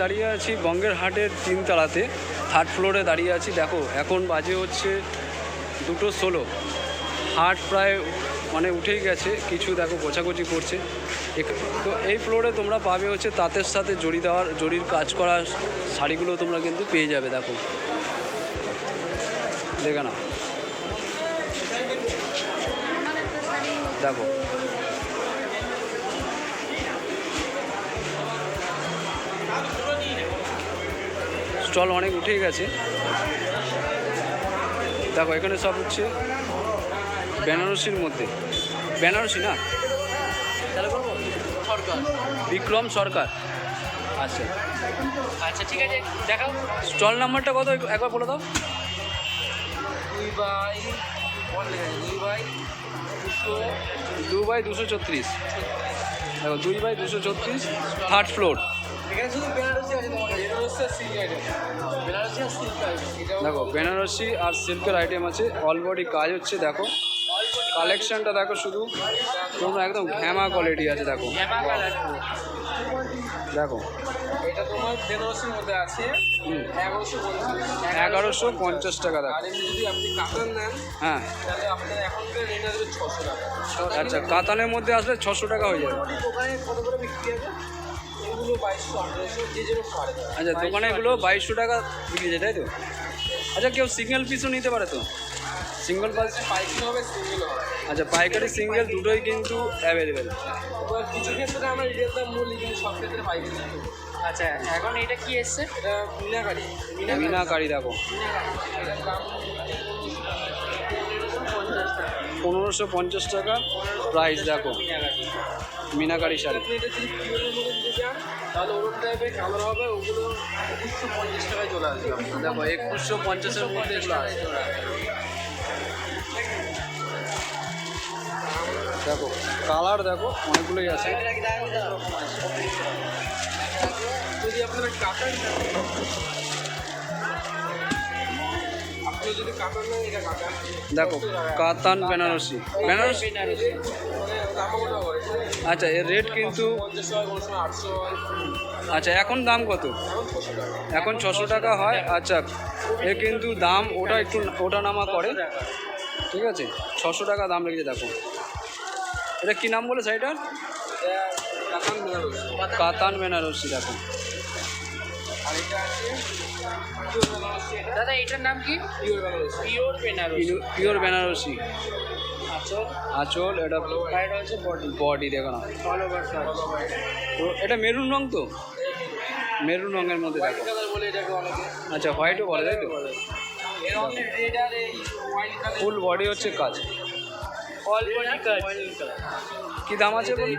দাঁড়িয়ে আছি বঙ্গের হাটের তিনতলাতে। থার্ড ফ্লোরে দাঁড়িয়ে আছি। দেখো, এখন বাজে হচ্ছে দুটো ষোলো। হাট প্রায় মানে উঠেই গেছে, কিছু দেখো গোছাগুছি করছে। তো এই ফ্লোরে তোমরা পাবে হচ্ছে তাঁতের সাথে জড়ি দেওয়ার, জড়ির কাজ করা শাড়িগুলো তোমরা কিন্তু পেয়ে যাবে, দেখো। দেখে না দেখো। স্টল অনেক উঠে গেছে। দেখো এখানে সব হচ্ছে বেনারসির মধ্যে। বেনারসি না? সরকার বিক্রম সরকার। আচ্ছা। আচ্ছা ঠিক আছে দেখাও। স্টল নাম্বারটা কত? একবার বলে দাও। দুই বাই আছে, দুই বাই দুশো দু বাই দুশো ছত্রিশ। দেখো দুই বাই দুশো চত্রিশ থার্ড ফ্লোর এখানে শুধু বেনারসি আছে তোমার কাছে? এটা সিল্ক আইটেম বেনারসি আর সিল্ক আইটেম দেখো বেনারসি আর সিল্কের আইটেম আছে। অল বডি কাজ হচ্ছে দেখো। কালেকশনটা দেখো শুধু। তোমরা একদম ঘ্যামা কোয়ালিটি আছে দেখো। দেখো। এটা তোমার বেনারসির মধ্যে আছে। হুম। এগারোশো পঞ্চাশ। টাকা দেখো যদি আপনি কাতান নেন হ্যাঁ। তাহলে আপনার এখনকার রেট আসবে ছশো টাকা। আচ্ছা কাতানের মধ্যে আসলে ছশো টাকা হয়ে যাবে। দোকানে কত করে বিক্রি আছে আচ্ছা দোকানে এগুলো বাইশশো টাকা বিক্রি যায় তাই তো? আচ্ছা কেউ সিঙ্গেল পিসও নিতে পারে তো? সিঙ্গেল পাস পাইকারি হবে সিঙ্গেল হবে আচ্ছা পাইকারি সিঙ্গেল দুটোই কিন্তু অ্যাভেলেবেল কিছু ক্ষেত্রে আমরা রিটেল দাম বলি কিন্তু সব ক্ষেত্রে পাইকারি। আচ্ছা এখন এটা কি এসছে? এটা মিনাকারি মিনাকারি দেখো। পনেরোশো পঞ্চাশ টাকা প্রাইস দেখো। মিনাকারি শাড়ি। তাহলে ওরকম টাইপের কালার হবে ওগুলো একুশশো পঞ্চাশ টাকায় চলে আসবে দেখো একুশশো পঞ্চাশের মধ্যে এগুলো দেখো কালার দেখো অনেকগুলোই আছে। যদি আপনারা কাটার দেখো, কাতান, বেনারসি। বেনারসি? আচ্ছা এর রেট কিন্তু আচ্ছা এখন দাম কত? এখন ছশো টাকা হয়। আচ্ছা এ কিন্তু দাম, ওটা একটু ওটা নামা করে। ঠিক আছে? ছশো টাকা দাম লেগেছে দেখো। এটা কী নাম বলে শাড়িটার কাতান বেনারসি, দেখো আর এটা আছে পিওর বেনারসি এটা দাদা এটার নাম কি? পিওর বেনারসি পিওর বেনারসি আচল? এটা হচ্ছে বডি বডি দেখো না। অল ওভার তো এটা মেরুন রং তো? মেরুন রঙের মধ্যে দেখো। আচ্ছা হোয়াইটও বলে তাই তো? ফুল বডি হচ্ছে কাজ অল বডি কাজ কি দাম আছে বলি।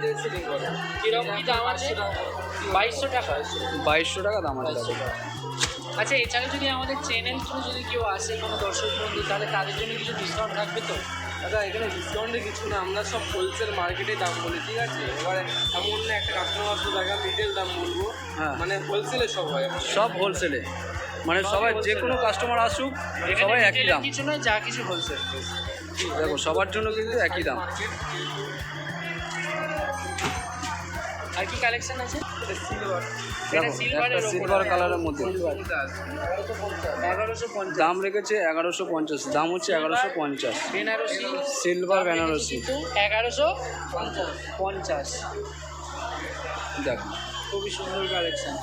কীরকম কি দাম আছে? বাইশশো টাকা। বাইশশো টাকা দাম আছে। আচ্ছা এছাড়া যদি আমাদের চ্যানেল থ্রু যদি কেউ আসে কোনো দর্শক বন্ধু তাহলে তাদের জন্য কিছু ডিসকাউন্ট থাকবে তো? দাদা এখানে ডিসকাউন্টে কিছু না আমরা সব হোলসেল মার্কেটে দাম বলি ঠিক আছে? এবারে এমন না একটা কাস্টমার আসবে দেখা রিটেল দাম বলব। হ্যাঁ। মানে হোলসেলে সব হয়। সব হোলসেলে মানে সবাই যে কোনো কাস্টমার আসুক সবাই একই দাম। কিছু নয় যা কিছু হোলসেল দেখো সবার জন্য কিন্তু একই দাম। আর কি কালেকশন আছে? সিলভার কালারের মধ্যে। দাম রেখেছে এগারোশো পঞ্চাশ। দাম হচ্ছে এগারোশো পঞ্চাশ। বেনারসি। সিলভার বেনারসি এগারোশো পঞ্চাশ। দেখো। খুবই সুন্দর কালেকশন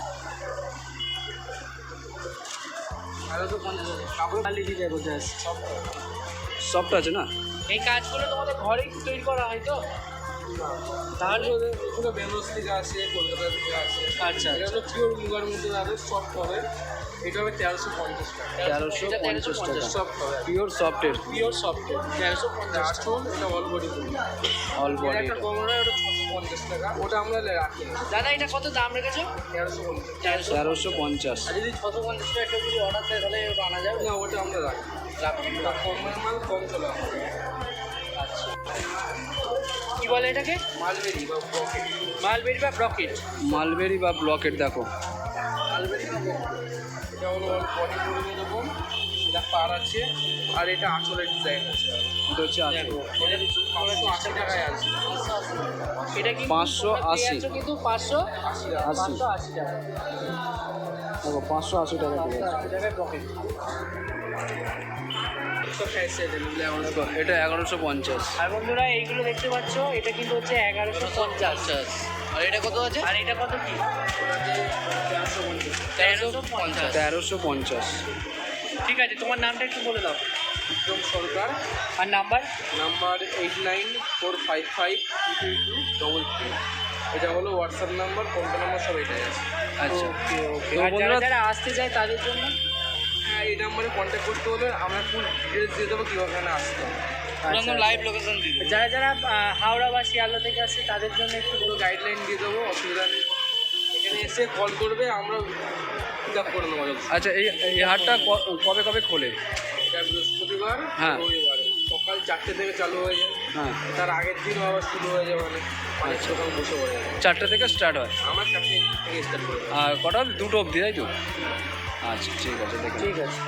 সফট আছে না? এই কাজগুলো তোমাদের ঘরেই তৈরি করা হয় তো? তাহলে বেনারস থেকে আসে কলকাতা থেকে আসে আচ্ছা এটা হলো পিওর মুগার মধ্যে আরও সফট হবে। এটা হবে তেরোশো পঞ্চাশ টাকা। তেরোশো পঞ্চাশ টাকা। সফট হবে। পিওর সফটের পিওর সফট তেরোশো পঞ্চাশ আটশোল এটা অল বডি অল বডি একটা ওটা পঞ্চাশ টাকা। ওটা আমরা রাখি। দাদা এটা কত দাম রেখেছো? তেরোশো পঞ্চাশ। তেরোশো পঞ্চাশ। আর যদি ছশো পঞ্চাশ টাকা কেউ যদি অর্ডার দেয় তাহলে ওটা আনা যাবে? না ওটা আমরা রাখি। রাখি। কম মাল কম চলে আচ্ছা। কি বলে এটাকে? মালবেরি বা পকেট মালবেরি বা ব্রকেট? মালবেরি বা ব্লকেট দেখো। মালবেরি বা। এটা হলো বডি করে দেবো। এটা পার আছে আর এটা আঁচলের ডিজাইন আছে। এটা হচ্ছে আশি পাঁচশো আশি টাকায় আছে। এটা 580 পেয়ে যাচ্ছ কিন্তু পাঁচশো? আশি। টাকা আশি পাঁচশো আশি টাকা। দেখো পাঁচশো আশি টাকা আছে। এটা এগারোশো পঞ্চাশ। আর বন্ধুরা এইগুলো দেখতে পাচ্ছ এটা কিন্তু হচ্ছে এগারোশো পঞ্চাশ। আর এটা কত আছে? আর এটা কত কি? তেরোশো পঞ্চাশ। তেরোশো পঞ্চাশ। ঠিক আছে তোমার নামটা একটু বলে দাও। বিক্রম সরকার। আর number? Number eight nine four five five two two double three এটা হলো হোয়াটসঅ্যাপ নাম্বার ফোনপে নাম্বার সব এটাই আছে। আচ্ছা। ওকে ওকে যারা আসতে চায় তাদের জন্য? এই নাম্বারে কন্ট্যাক্ট করতে হলে আমরা ফুল ডিটেলস দিয়ে দেবো কীভাবে এখানে আসতে হবে। আচ্ছা, লাইভ লোকেশন দিবে। যারা যারা হাওড়া বা শিয়ালদা থেকে আসছে তাদের জন্য একটু পুরো গাইডলাইন দিয়ে দেবো অসুবিধা নেই। এখানে এসে কল করবে আমরা পিক আপ করে নেব। আচ্ছা এই এই হাটটা কবে কবে খোলে? এটা বৃহস্পতিবার হ্যাঁ। রবিবার। সকাল চারটে থেকে চালু হয়ে যায়। হ্যাঁ। তার আগের দিনও আবার শুরু হয়ে যাবে মানে অনেক বসে পড়ে যাবে। চারটে থেকে স্টার্ট হয়? আমরা চারটে থেকে স্টার্ট করে। আর কটা দুটো অবধি তাই তো? আচ্ছা ঠিক আছে দেখুন ঠিক আছে।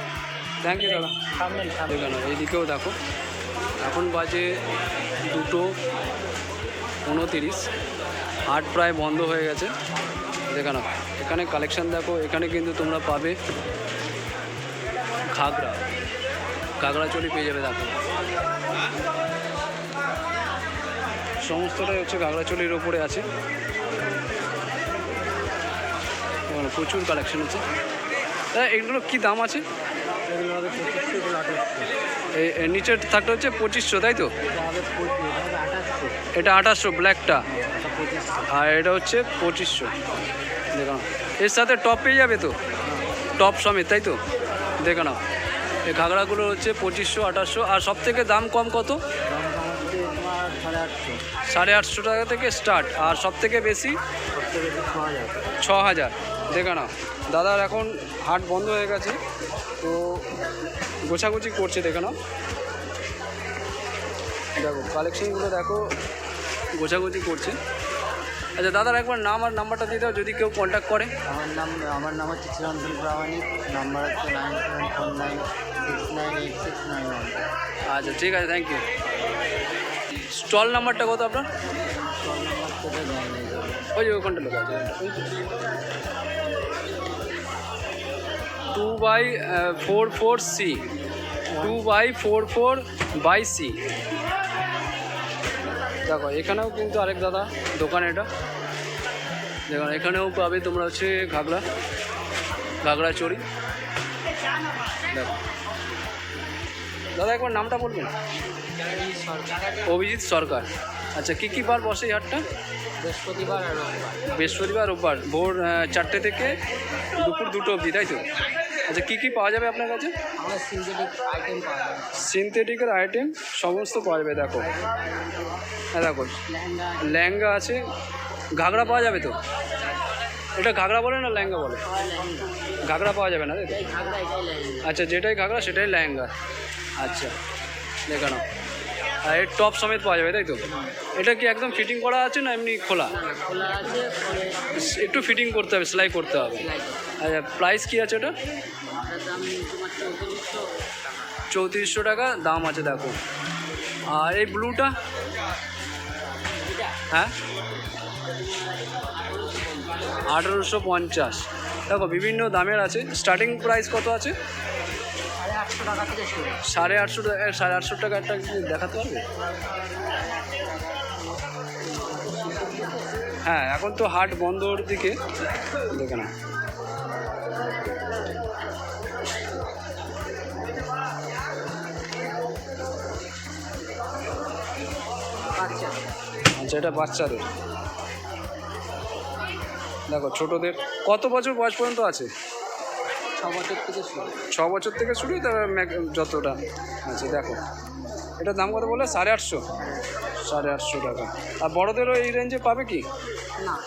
থ্যাংক ইউ দাদা। সামনে সামনে এইদিকেও দেখো। এখন বাজে দুটো উনতিরিশ। হাট প্রায় বন্ধ হয়ে গেছে। দেখে নাও এখানে কালেকশন দেখো এখানে কিন্তু তোমরা পাবে ঘাগরা। ঘাগরা চলি পেয়ে যাবে দেখো। সমস্তটাই হচ্ছে ঘাগরা চলির ওপরে আছে। প্রচুর কালেকশন আছে। এগুলো কী দাম আছে? নিচের থাকটা হচ্ছে পঁচিশশো তাই তো? এটা আঠাশশো ব্ল্যাকটা আর এটা হচ্ছে পঁচিশশো। দেখো না। এর সাথে টপ পেয়ে যাবে তো? টপ সমেত তাই তো? দেখো না। এই ঘাগড়াগুলো হচ্ছে পঁচিশশো আঠাশশো। আর সব থেকে দাম কম কত? সাড়ে আটশো। টাকা থেকে স্টার্ট আর সব থেকে বেশি ছ হাজার। দেখো না দাদার এখন হাট বন্ধ হয়ে গেছে তো গোছাগুছি করছে দেখে নাও। দেখো কালেকশনগুলো দেখো গোছাগুছি করছে। আচ্ছা দাদার একবার নাম আর নাম্বারটা দিয়ে দাও যদি কেউ কন্ট্যাক্ট করে। আমার নাম আমার নাম হচ্ছে চিরন্তন প্রামাণিক নাম্বার হচ্ছে nine seven four nine six nine eight six nine one আচ্ছা ঠিক আছে থ্যাংক ইউ স্টল নাম্বারটা কত আপনার? ওই যে ওখানটা লোক আছে। Two by four four C two by four four by C দেখো এখানেও কিন্তু আরেক দাদা দোকান এটা। দেখো এখানেও পাবে তোমরা হচ্ছে ঘাগড়া ঘাগড়া চড়ি। দেখো। দাদা একবার নামটা বলবেন? অভিজিৎ সরকার। আচ্ছা কী কী বার বসে এই হাটটা? বৃহস্পতিবার আর রবিবার। বৃহস্পতিবার রোববার। ভোর চারটে থেকে দুপুর দুটো অবধি তাই তো? আচ্ছা কী কী পাওয়া যাবে আপনার কাছে? সিনথেটিকের আইটেম সমস্ত পাওয়া যাবে দেখো। হ্যাঁ দেখো। লেহেঙ্গা। আছে। ঘাগড়া পাওয়া যাবে তো? এটা ঘাগড়া বলে না লেহেঙ্গা বলে? ঘাগড়া পাওয়া যাবে না আচ্ছা যেটাই ঘাগড়া সেটাই লেহেঙ্গা। আচ্ছা দেখানো আর এর টপ সমেত পাওয়া যাবে তাই তো? এটা কি একদম ফিটিং করা আছে না এমনি খোলা? খোলা আছে একটু ফিটিং করতে হবে সেলাই করতে হবে। আচ্ছা প্রাইস কি আছে ওটা? চৌত্রিশশো। টাকা দাম আছে দেখো। আর এই ব্লুটা হ্যাঁ? আঠেরোশো পঞ্চাশ। দেখো বিভিন্ন দামের আছে। স্টার্টিং প্রাইস কত আছে? আটশো টাকা থেকে শুরু। সাড়ে আটশো টাকা সাড়ে আটশো টাকা একটা দেখাতে পারবে? হ্যাঁ এখন তো হাট বন্ধর দিকে। দেখে না আচ্ছা এটা বাচ্চাদের। দেখো ছোটদের কত বছর বয়স পর্যন্ত আছে? ছ বছর থেকে শুরু। ছ বছর থেকে শুরু তারপর ম্যাক- যতটা আছে দেখো। এটার দাম কত বলে সাড়ে আটশো। সাড়ে আটশো টাকা। আর বড়দেরও এই রেঞ্জে পাবে কি? না।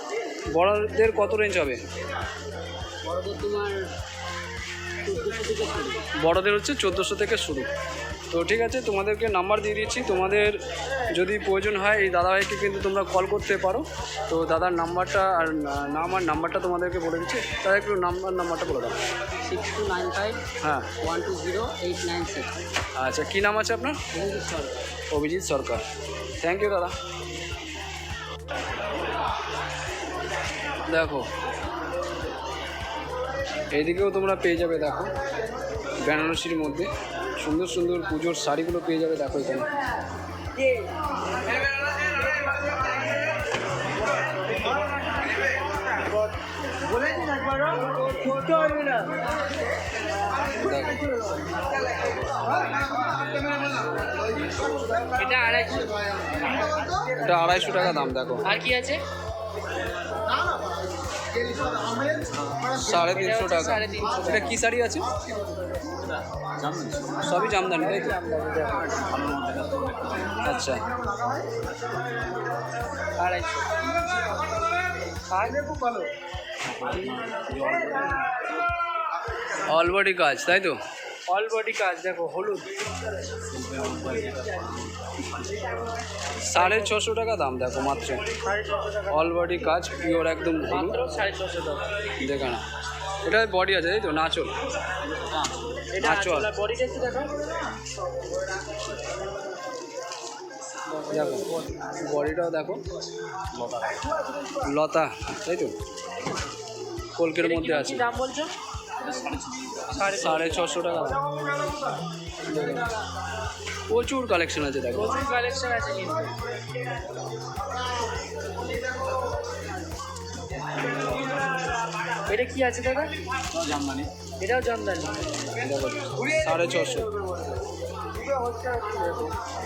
বড়দের কত রেঞ্জ হবে? বড়দের হচ্ছে চোদ্দোশো থেকে শুরু। তো ঠিক আছে তোমাদেরকে নাম্বার দিয়ে দিচ্ছি। তোমাদের যদি প্রয়োজন হয় এই দাদাভাইকে কিন্তু তোমরা কল করতে পারো। তো দাদার নাম্বারটা আর নাম আর নাম্বারটা তোমাদেরকে বলে দিচ্ছি। তাহলে একটু নাম্বার নাম্বারটা বলে দাও। সিক্স টু নাইন ফাইভ হ্যাঁ। One two zero eight nine six আচ্ছা কী নাম আছে আপনার? অভিজিৎ সরকার। থ্যাংক ইউ দাদা। দেখো এইদিকেও তোমরা পেয়ে যাবে দেখো বেনারসির মধ্যে। সুন্দর সুন্দর পুজোর শাড়িগুলো পেয়ে যাবে দেখো এখানে। আড়াইশো এটা আড়াইশো টাকা দাম দেখো। আর কি আছে? সাড়ে তিনশো টাকা। এটা কী শাড়ি আছে? সবই জামদানি তাই তো আচ্ছা। আড়াইশো। অল বডি কাজ তাই তো? অল বডি কাজ দেখো হলুদ। সাড়ে ছশো টাকা দাম দেখো মাত্র। সাড়ে ছশো টাকা অল বডি কাজ পিওর একদম সাড়ে ছশো টাকা দেখে না এটা বডি আছে তাই তো নাচল। বডিটা দেখো। বডিটাও দেখো। লতা তাই তো? কলকের মধ্যে আছে। দাম বলছো? সাড়ে ছশো টাকা প্রচুর কালেকশন আছে দেখো। প্রচুর কালেকশন আছে কিন্তু। এটা কি আছে দাদা? জামদানি। এটাও জামদানি। সাড়ে ছশো।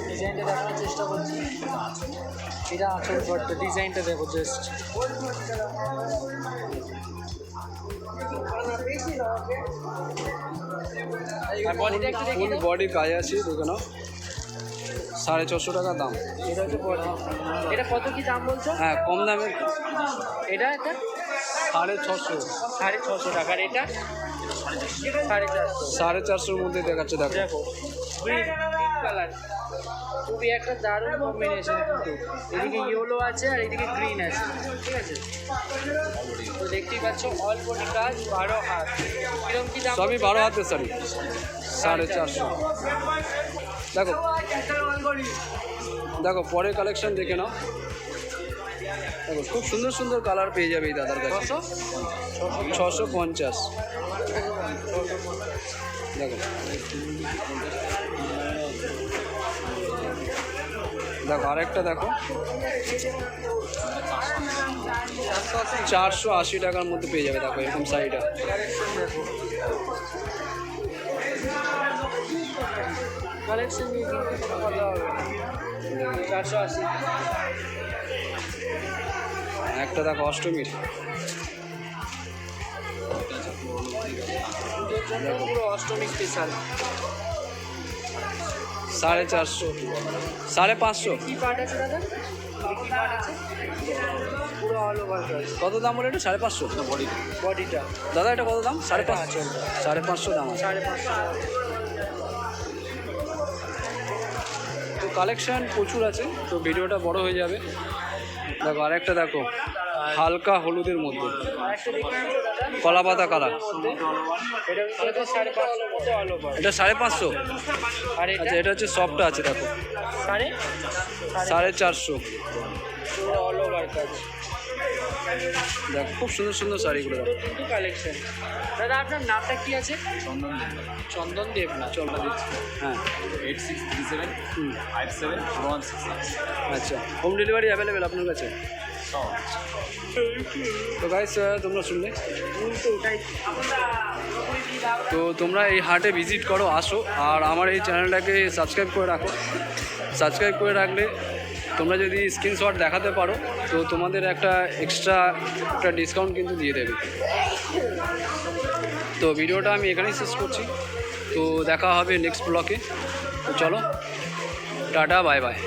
ডিজাইনটা দেখানোর চেষ্টা করছি। এটা আসল ঘরটা ডিজাইনটা দেখো জাস্ট ফুল বডি কাজ আছে দেখে নাও। সাড়ে ছশো টাকা দাম। এটা হচ্ছে এটা কত কি দাম বলছো? হ্যাঁ কম দামে এটা এটা? সাড়ে ছশো। সাড়ে ছশো টাকা। আর এটা? সাড়ে চারশো। সাড়ে চারশোর মধ্যে দেখাচ্ছে দেখো। গ্রিন কালার খুবই একটা দারুণ কম্বিনেশন কিন্তু। এদিকে ইয়েলো আছে আর এদিকে গ্রিন আছে। ঠিক আছে? তো দেখতেই পাচ্ছ অল বডি কাজ বারো হাত। কিরম কি দাম সবই বারো? হাতের শাড়ি। সাড়ে চারশো। দেখো। দেখো পরের কালেকশন দেখে নাও। দেখো খুব সুন্দর সুন্দর কালার পেয়ে যাবে এই দাদার কাছে। ছশো? ছশো পঞ্চাশ। দেখো। দেখো আরেকটা দেখো। চারশো আশি টাকার মধ্যে পেয়ে যাবে দেখো এরকম শাড়িটা কালেকশন নিয়ে কিন্তু কোনো কথা হবে চারশো আশি। একটা দেখো অষ্টমীর পুরো অষ্টমী স্পেশাল সাড়ে চারশো। সাড়ে পাঁচশো। কি পার্ট আছে দাদা? কত দাম বলে এটা? সাড়ে পাঁচশো? বডিটা দাদা এটা কত দাম? সাড়ে পাঁচশো সাড়ে পাঁচশো দাম আছে। সাড়ে পাঁচশো। কালেকশন প্রচুর আছে তো ভিডিওটা বড় হয়ে যাবে। দেখো আরেকটা দেখো হালকা হলুদের মধ্যে। কলা পাতা কালার। এটা সাড়ে পাঁচশো। আচ্ছা এটা হচ্ছে সফটটা আছে দেখো। সাড়ে? চারশো। দেখো খুব সুন্দর সুন্দর শাড়িগুলো কিন্তু কালেকশন দাদা আপনার নামটা কি আছে? চন্দন দেব। না চল। দিচ্ছি হ্যাঁ। এইট সিক্স থ্রি সেভেন হুম। ফাইভ সেভেন ওয়ান সিক্স আচ্ছা হোম ডেলিভারি অ্যাভেলেবেল আপনার কাছে? তো গাইস তোমরা শুনলে? তো তোমরা এই হাটে ভিজিট করো আসো। আর আমার এই চ্যানেলটাকে সাবস্ক্রাইব করে রাখো। সাবস্ক্রাইব করে রাখলে তোমরা যদি স্ক্রিনশট দেখাতে পারো, তো তোমাদের একটা এক্সট্রা একটা ডিসকাউন্ট কিন্তু দিয়ে দেবে। তো ভিডিওটা আমি এখানেই শেষ করছি। তো দেখা হবে নেক্সট ব্লকে তো চলো, টাটা বাই বাই